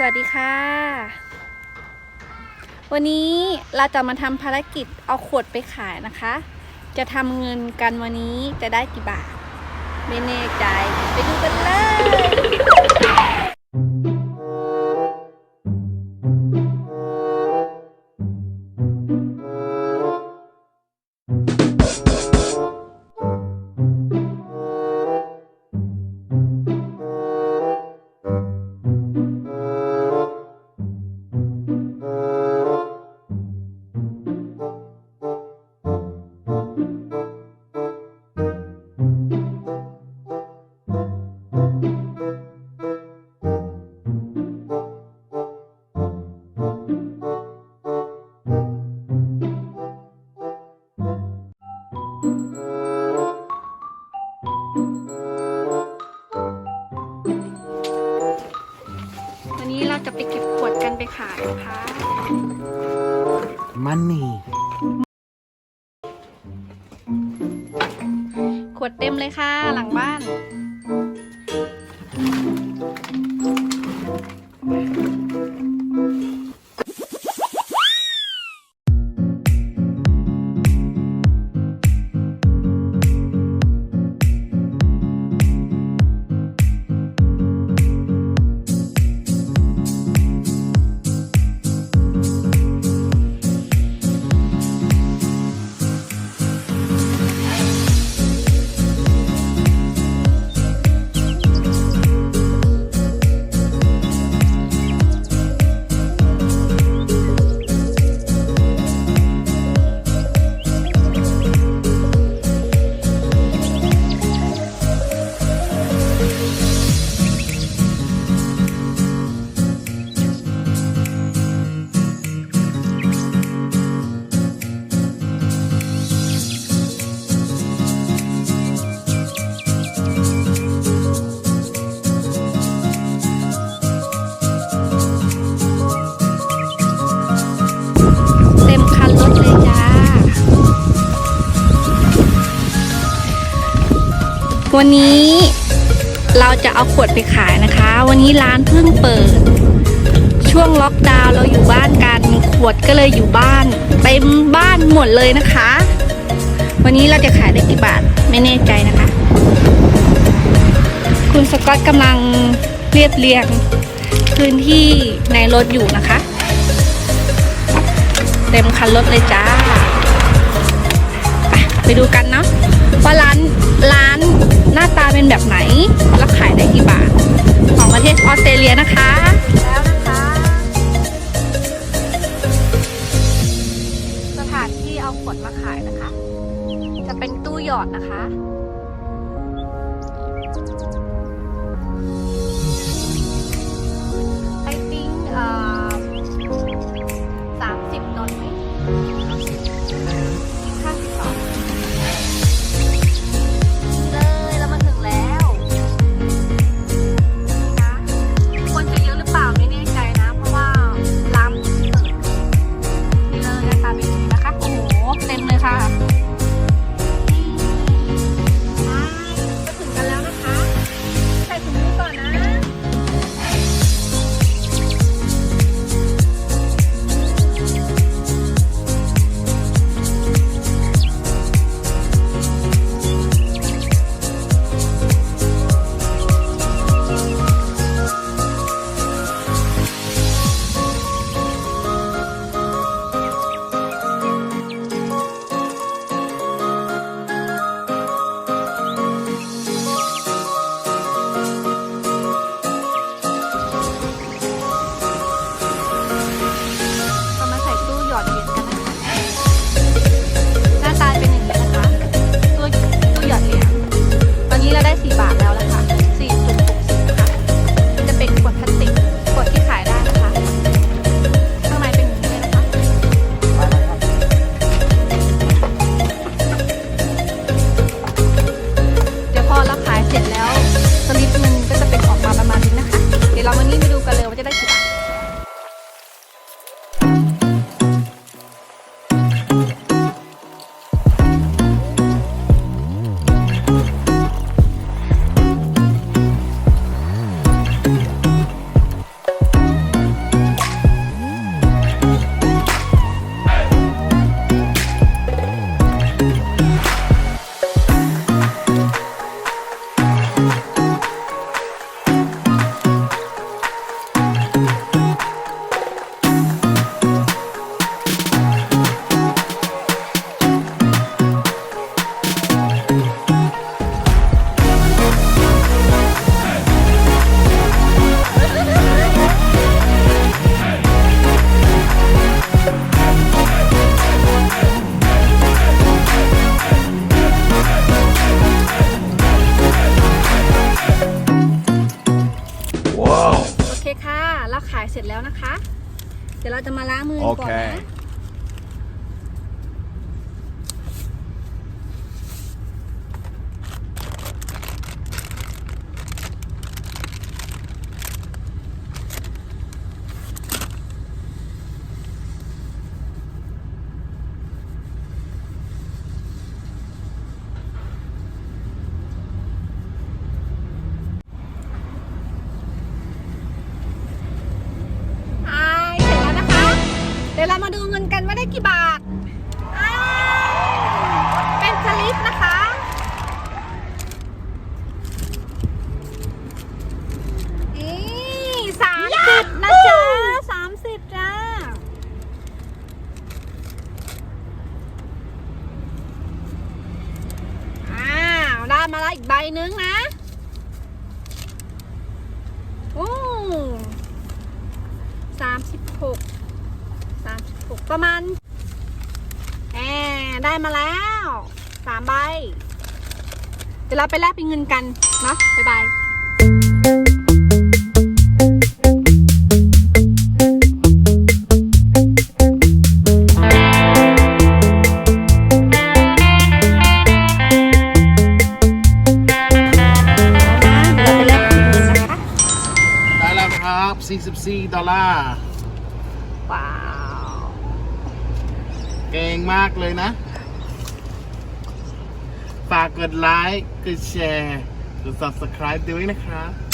สวัสดีค่ะ วันนี้เราจะมาทำภารกิจเอาขวดไปขายนะคะ จะทำเงินกันวันนี้จะได้กี่บาท ไม่แน่ใจ ไปดูกันเลย เราจะไปเก็บขวดกันไปขายนะคะ money ขวดเต็มเลยค่ะหลังบ้าน วันนี้เราจะเอาขวดไปขายนะคะ วันนี้ร้านเพิ่งเปิด ช่วงล็อกดาวน์เราอยู่บ้านกัน ขวดก็เลยอยู่บ้านเต็มบ้านหมดเลยนะคะ วันนี้เราจะขายได้กี่บาทไม่แน่ใจนะคะ คุณสกอตกำลังเรียบเรียงพื้นที่ในรถอยู่นะคะ เต็มคันรถเลยจ้า ไปดูกันเนาะว่าร้านร้าน น้าตาเป็นแบบไหน แล้วขายได้กี่บาท ของประเทศออสเตรเลียนะคะแล้วนะคะ สถานที่เอาขวดมาขายนะคะ จะเป็นตู้หยอดนะคะายเสร็จแล้วนะคะ เดี๋ยวเราจะมาล้างมือก่อนนะ Okay. อ่าเสร็จแล้วนะคะ เดี๋ยวเรามาดูเงินกันว่าได้กี่บาทอ่าเป็นสลิปนะคะ นี่สามสิบนะจ๊ะสามสิบจ้า อ้าวได้มาแล้วอีกใบนึงนะโอ้สามสิบหกสามสิบหก ประมาณแอได้มาแล้วสามใบ เดี๋ยวเราไปแลกเป็นเงินกันเนาะบ๊ายบายเดี๋ยวเราไปแลกเป็นเงินนะคะได้แล้วครับ 44 ดอลลาร์ ว้าว เก่งมากเลยนะ ฝากกดไลค์ กดแชร์ กด subscribe ด้วยนะครับ